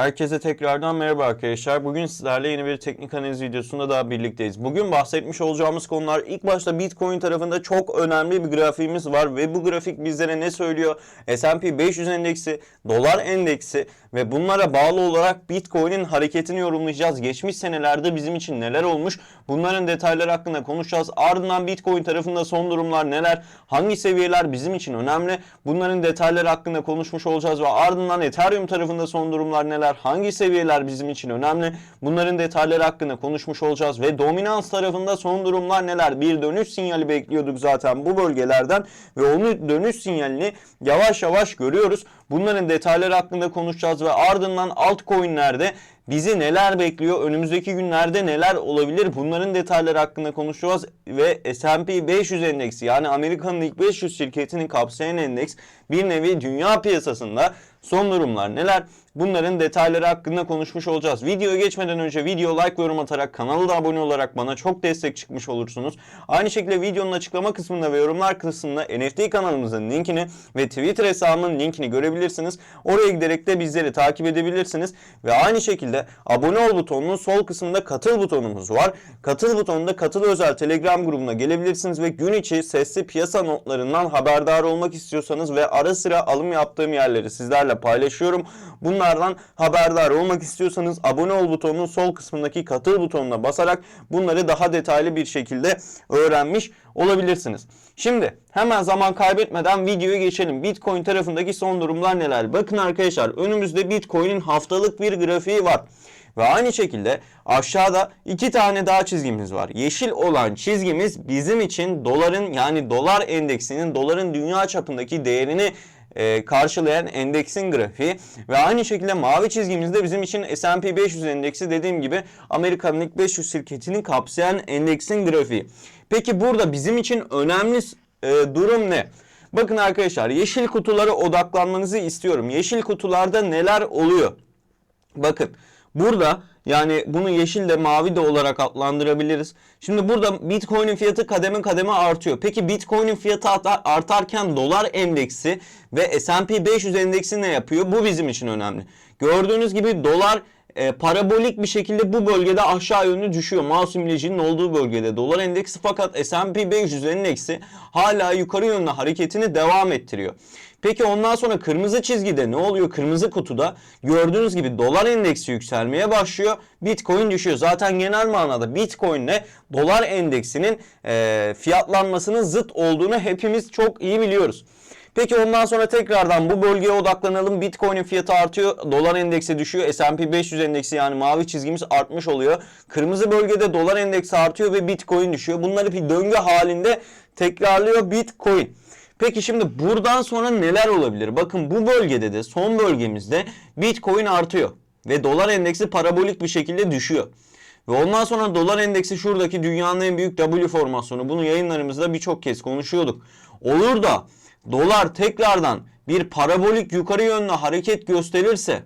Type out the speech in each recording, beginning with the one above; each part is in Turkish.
Herkese tekrardan merhaba arkadaşlar. Bugün sizlerle yeni bir teknik analiz videosunda daha birlikteyiz. Bugün bahsetmiş olacağımız konular ilk başta Bitcoin tarafında çok önemli bir grafiğimiz var ve bu grafik bizlere ne söylüyor? S&P 500 endeksi, dolar endeksi ve bunlara bağlı olarak Bitcoin'in hareketini yorumlayacağız. Geçmiş senelerde bizim için neler olmuş? Bunların detayları hakkında konuşacağız. Ardından Bitcoin tarafında son durumlar neler? Hangi seviyeler bizim için önemli? Bunların detayları hakkında konuşmuş olacağız ve ardından Ethereum tarafında son durumlar neler? Hangi seviyeler bizim için önemli? Bunların detayları hakkında konuşmuş olacağız ve dominans tarafında son durumlar neler? Bir dönüş sinyali bekliyorduk zaten bu bölgelerden ve onu dönüş sinyalini yavaş yavaş görüyoruz. Bunların detayları hakkında konuşacağız ve ardından altcoin'lerde bizi neler bekliyor? Önümüzdeki günlerde neler olabilir? Bunların detayları hakkında konuşacağız ve S&P 500 endeksi yani Amerika'nın ilk 500 şirketini kapsayan endeks bir nevi dünya piyasasında son durumlar neler? Bunların detayları hakkında konuşmuş olacağız. Videoya geçmeden önce video like yorum atarak kanala da abone olarak bana çok destek çıkmış olursunuz. Aynı şekilde videonun açıklama kısmında ve yorumlar kısmında NFT kanalımızın linkini ve Twitter hesabımın linkini görebilirsiniz. Oraya giderek de bizleri takip edebilirsiniz. Ve aynı şekilde abone ol butonunun sol kısmında katıl butonumuz var. Katıl butonunda katıl özel Telegram grubuna gelebilirsiniz ve gün içi sesli piyasa notlarından haberdar olmak istiyorsanız ve ara sıra alım yaptığım yerleri sizlerle paylaşıyorum. Bunlardan haberdar olmak istiyorsanız abone ol butonunun sol kısmındaki katıl butonuna basarak bunları daha detaylı bir şekilde öğrenmiş olabilirsiniz. Şimdi hemen zaman kaybetmeden videoya geçelim. Bitcoin tarafındaki son durumlar neler? Bakın arkadaşlar önümüzde Bitcoin'in haftalık bir grafiği var. Ve aynı şekilde aşağıda iki tane daha çizgimiz var. Yeşil olan çizgimiz bizim için doların yani dolar endeksinin doların dünya çapındaki değerini e, karşılayan endeksin grafiği ve aynı şekilde mavi çizgimizde bizim için S&P 500 endeksi dediğim gibi Amerika'nın ilk 500 şirketini kapsayan endeksin grafiği. Peki burada bizim için önemli e, durum ne? Bakın arkadaşlar yeşil kutulara odaklanmanızı istiyorum. Yeşil kutularda neler oluyor? Bakın burada yani bunu yeşil de mavi de olarak adlandırabiliriz. Şimdi burada Bitcoin'in fiyatı kademe kademe artıyor. Peki Bitcoin'in fiyatı artarken dolar endeksi ve S&P 500 endeksi ne yapıyor? Bu bizim için önemli. Gördüğünüz gibi dolar e, parabolik bir şekilde bu bölgede aşağı yönlü düşüyor. Mouse imlecinin olduğu bölgede dolar endeksi fakat S&P 500 endeksi hala yukarı yönlü hareketini devam ettiriyor. Peki ondan sonra kırmızı çizgide ne oluyor? Kırmızı kutuda gördüğünüz gibi dolar endeksi yükselmeye başlıyor. Bitcoin düşüyor. Zaten genel manada Bitcoin ile dolar endeksinin e, fiyatlanmasının zıt olduğunu hepimiz çok iyi biliyoruz. Peki ondan sonra tekrardan bu bölgeye odaklanalım. Bitcoin'in fiyatı artıyor. Dolar endeksi düşüyor. S&P 500 endeksi yani mavi çizgimiz artmış oluyor. Kırmızı bölgede dolar endeksi artıyor ve Bitcoin düşüyor. Bunları bir döngü halinde tekrarlıyor Bitcoin. Peki şimdi buradan sonra neler olabilir? Bakın bu bölgede de son bölgemizde Bitcoin artıyor ve dolar endeksi parabolik bir şekilde düşüyor. Ve ondan sonra dolar endeksi şuradaki dünyanın en büyük W formasyonu. Bunu yayınlarımızda birçok kez konuşuyorduk. Olur da dolar tekrardan bir parabolik yukarı yönlü hareket gösterirse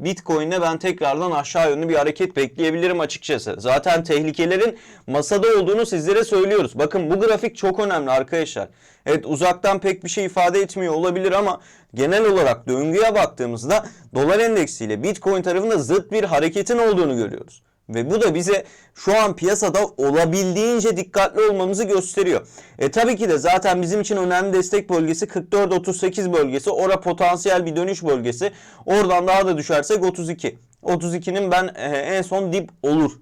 Bitcoin'de ben tekrardan aşağı yönlü bir hareket bekleyebilirim açıkçası. Zaten tehlikelerin masada olduğunu sizlere söylüyoruz. Bakın bu grafik çok önemli arkadaşlar. Evet uzaktan pek bir şey ifade etmiyor olabilir ama genel olarak döngüye baktığımızda dolar endeksiyle Bitcoin tarafında zıt bir hareketin olduğunu görüyoruz. Ve bu da bize şu an piyasada olabildiğince dikkatli olmamızı gösteriyor. E tabii ki de zaten bizim için önemli destek bölgesi 44-38 bölgesi. Ora potansiyel bir dönüş bölgesi. Oradan daha da düşersek 32. 32'nin ben e, en son dip olur.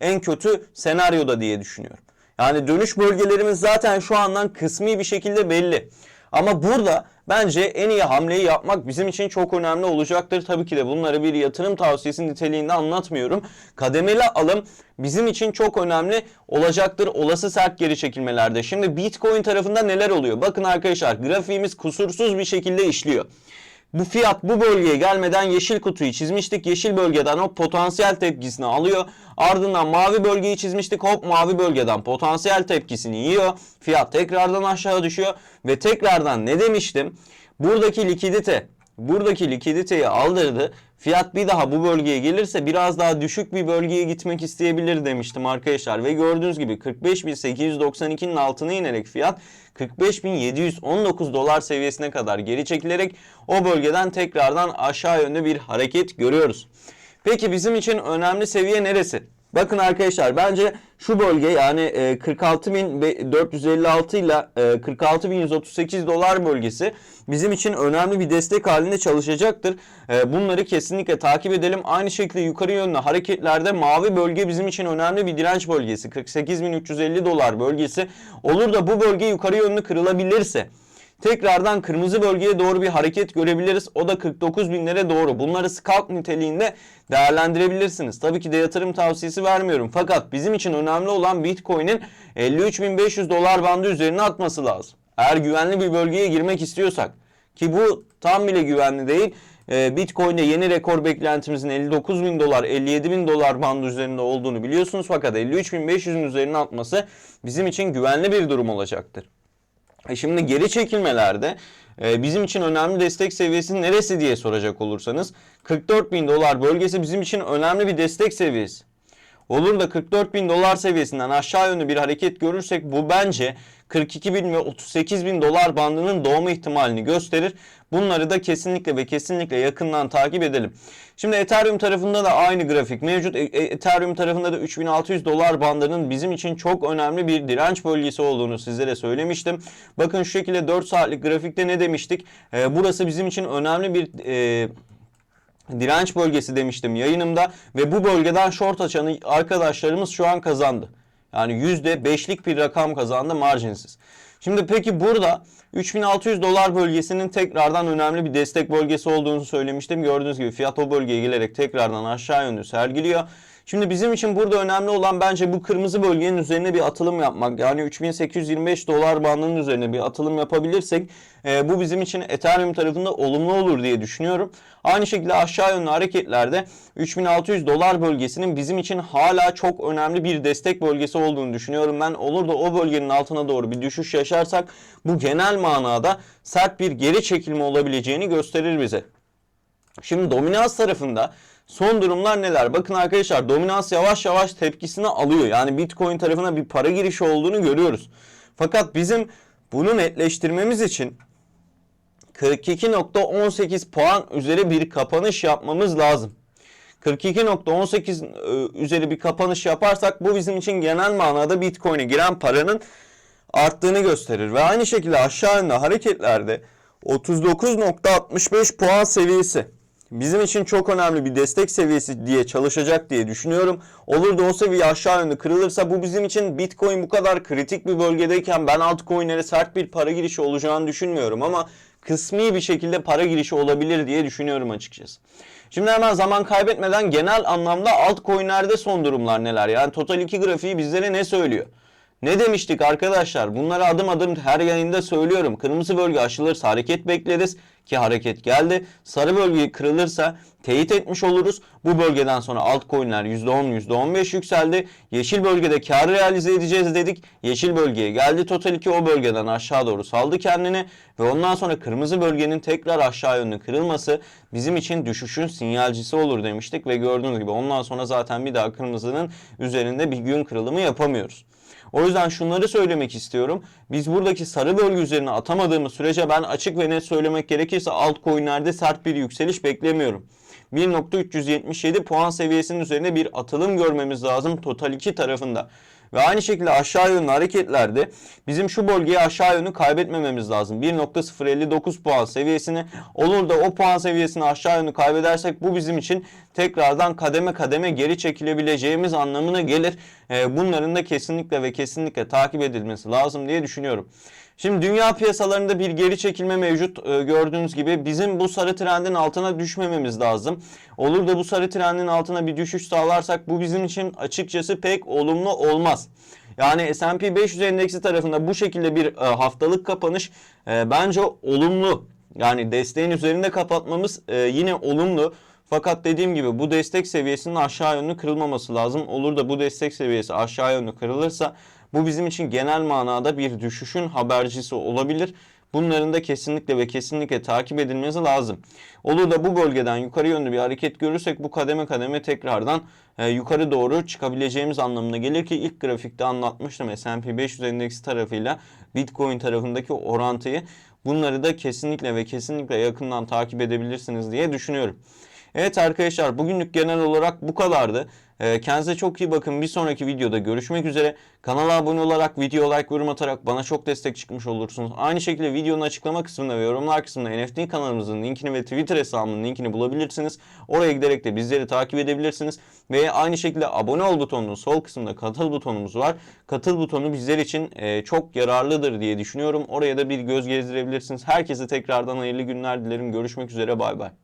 En kötü senaryoda diye düşünüyorum. Yani dönüş bölgelerimiz zaten şu andan kısmi bir şekilde belli. Ama burada bence en iyi hamleyi yapmak bizim için çok önemli olacaktır. Tabii ki de bunları bir yatırım tavsiyesi niteliğinde anlatmıyorum. Kademeli alım bizim için çok önemli olacaktır olası sert geri çekilmelerde. Şimdi Bitcoin tarafında neler oluyor? Bakın arkadaşlar grafiğimiz kusursuz bir şekilde işliyor. Bu fiyat bu bölgeye gelmeden yeşil kutuyu çizmiştik. Yeşil bölgeden o potansiyel tepkisini alıyor. Ardından mavi bölgeyi çizmiştik. Hop mavi bölgeden potansiyel tepkisini yiyor. Fiyat tekrardan aşağı düşüyor. Ve tekrardan ne demiştim? Buradaki likidite buradaki likiditeyi aldırdı. Fiyat bir daha bu bölgeye gelirse biraz daha düşük bir bölgeye gitmek isteyebilir demiştim arkadaşlar. Ve gördüğünüz gibi 45.892'nin altına inerek fiyat 45.719 dolar seviyesine kadar geri çekilerek o bölgeden tekrardan aşağı yönde bir hareket görüyoruz. Peki bizim için önemli seviye neresi? Bakın arkadaşlar bence şu bölge yani e, 46.456 ile e, 46.138 dolar bölgesi bizim için önemli bir destek halinde çalışacaktır. E, Bunları kesinlikle takip edelim. Aynı şekilde yukarı yönlü hareketlerde mavi bölge bizim için önemli bir direnç bölgesi. 48.350 dolar bölgesi. Olur da bu bölge yukarı yönlü kırılabilirse tekrardan kırmızı bölgeye doğru bir hareket görebiliriz. O da 49 binlere doğru. Bunları scalp niteliğinde değerlendirebilirsiniz. Tabii ki de yatırım tavsiyesi vermiyorum. Fakat bizim için önemli olan Bitcoin'in 53.500 dolar bandı üzerine atması lazım. Eğer güvenli bir bölgeye girmek istiyorsak ki bu tam bile güvenli değil. Ee, Bitcoin'de yeni rekor beklentimizin 59 bin dolar, 57 bin dolar bandı üzerinde olduğunu biliyorsunuz. Fakat 53.500'ün üzerine atması bizim için güvenli bir durum olacaktır. E şimdi geri çekilmelerde e, bizim için önemli destek seviyesi neresi diye soracak olursanız 44 bin dolar bölgesi bizim için önemli bir destek seviyesi. Olur da 44 bin dolar seviyesinden aşağı yönlü bir hareket görürsek bu bence 42 bin ve 38 bin dolar bandının doğma ihtimalini gösterir. Bunları da kesinlikle ve kesinlikle yakından takip edelim. Şimdi Ethereum tarafında da aynı grafik mevcut. E- e- Ethereum tarafında da 3600 dolar bandının bizim için çok önemli bir direnç bölgesi olduğunu sizlere söylemiştim. Bakın şu şekilde 4 saatlik grafikte ne demiştik? Ee, burası bizim için önemli bir... E, direnç bölgesi demiştim yayınımda ve bu bölgeden short açan arkadaşlarımız şu an kazandı. Yani %5'lik bir rakam kazandı marginsiz. Şimdi peki burada 3600 dolar bölgesinin tekrardan önemli bir destek bölgesi olduğunu söylemiştim. Gördüğünüz gibi fiyat o bölgeye gelerek tekrardan aşağı yönlü sergiliyor. Şimdi bizim için burada önemli olan bence bu kırmızı bölgenin üzerine bir atılım yapmak. Yani 3825 dolar bandının üzerine bir atılım yapabilirsek e, bu bizim için Ethereum tarafında olumlu olur diye düşünüyorum. Aynı şekilde aşağı yönlü hareketlerde 3600 dolar bölgesinin bizim için hala çok önemli bir destek bölgesi olduğunu düşünüyorum. Ben olur da o bölgenin altına doğru bir düşüş yaşarsak bu genel manada sert bir geri çekilme olabileceğini gösterir bize. Şimdi dominans tarafında son durumlar neler? Bakın arkadaşlar dominans yavaş yavaş tepkisini alıyor. Yani Bitcoin tarafına bir para girişi olduğunu görüyoruz. Fakat bizim bunu netleştirmemiz için 42.18 puan üzeri bir kapanış yapmamız lazım. 42.18 e, üzeri bir kapanış yaparsak bu bizim için genel manada Bitcoin'e giren paranın arttığını gösterir. Ve aynı şekilde aşağı yönlü hareketlerde 39.65 puan seviyesi bizim için çok önemli bir destek seviyesi diye çalışacak diye düşünüyorum. Olur da o seviye aşağı yönlü kırılırsa bu bizim için Bitcoin bu kadar kritik bir bölgedeyken ben altcoin'lere sert bir para girişi olacağını düşünmüyorum ama kısmi bir şekilde para girişi olabilir diye düşünüyorum açıkçası. Şimdi hemen zaman kaybetmeden genel anlamda altcoin'lerde son durumlar neler? Yani Total 2 grafiği bizlere ne söylüyor? Ne demiştik arkadaşlar? Bunları adım adım her yayında söylüyorum. Kırmızı bölge aşılırsa hareket bekleriz ki hareket geldi. Sarı bölge kırılırsa teyit etmiş oluruz. Bu bölgeden sonra altcoin'ler %10, %15 yükseldi. Yeşil bölgede kar realize edeceğiz dedik. Yeşil bölgeye geldi. Total 2 o bölgeden aşağı doğru saldı kendini. Ve ondan sonra kırmızı bölgenin tekrar aşağı yönlü kırılması bizim için düşüşün sinyalcisi olur demiştik. Ve gördüğünüz gibi ondan sonra zaten bir daha kırmızının üzerinde bir gün kırılımı yapamıyoruz. O yüzden şunları söylemek istiyorum. Biz buradaki sarı bölge üzerine atamadığımız sürece ben açık ve net söylemek gerekirse altcoin'lerde sert bir yükseliş beklemiyorum. 1.377 puan seviyesinin üzerine bir atılım görmemiz lazım Total 2 tarafında. Ve aynı şekilde aşağı yönlü hareketlerde bizim şu bölgeyi aşağı yönlü kaybetmememiz lazım. 1.059 puan seviyesini olur da o puan seviyesini aşağı yönlü kaybedersek bu bizim için tekrardan kademe kademe geri çekilebileceğimiz anlamına gelir. Ee, bunların da kesinlikle ve kesinlikle takip edilmesi lazım diye düşünüyorum. Şimdi dünya piyasalarında bir geri çekilme mevcut e, gördüğünüz gibi bizim bu sarı trendin altına düşmememiz lazım. Olur da bu sarı trendin altına bir düşüş sağlarsak bu bizim için açıkçası pek olumlu olmaz. Yani S&P 500 endeksi tarafında bu şekilde bir e, haftalık kapanış e, bence olumlu. Yani desteğin üzerinde kapatmamız yine olumlu. Fakat dediğim gibi bu destek seviyesinin aşağı yönlü kırılmaması lazım. Olur da bu destek seviyesi aşağı yönlü kırılırsa bu bizim için genel manada bir düşüşün habercisi olabilir. Bunların da kesinlikle ve kesinlikle takip edilmesi lazım. Olur da bu bölgeden yukarı yönlü bir hareket görürsek bu kademe kademe tekrardan e, yukarı doğru çıkabileceğimiz anlamına gelir ki ilk grafikte anlatmıştım S&P 500 endeksi tarafıyla Bitcoin tarafındaki orantıyı. Bunları da kesinlikle ve kesinlikle yakından takip edebilirsiniz diye düşünüyorum. Evet arkadaşlar bugünlük genel olarak bu kadardı. Ee, kendinize çok iyi bakın. Bir sonraki videoda görüşmek üzere. Kanala abone olarak, video like, yorum atarak bana çok destek çıkmış olursunuz. Aynı şekilde videonun açıklama kısmında ve yorumlar kısmında NFT kanalımızın linkini ve Twitter hesabımın linkini bulabilirsiniz. Oraya giderek de bizleri takip edebilirsiniz. Ve aynı şekilde abone ol butonunun sol kısmında katıl butonumuz var. Katıl butonu bizler için e, çok yararlıdır diye düşünüyorum. Oraya da bir göz gezdirebilirsiniz. Herkese tekrardan hayırlı günler dilerim. Görüşmek üzere. Bay bay.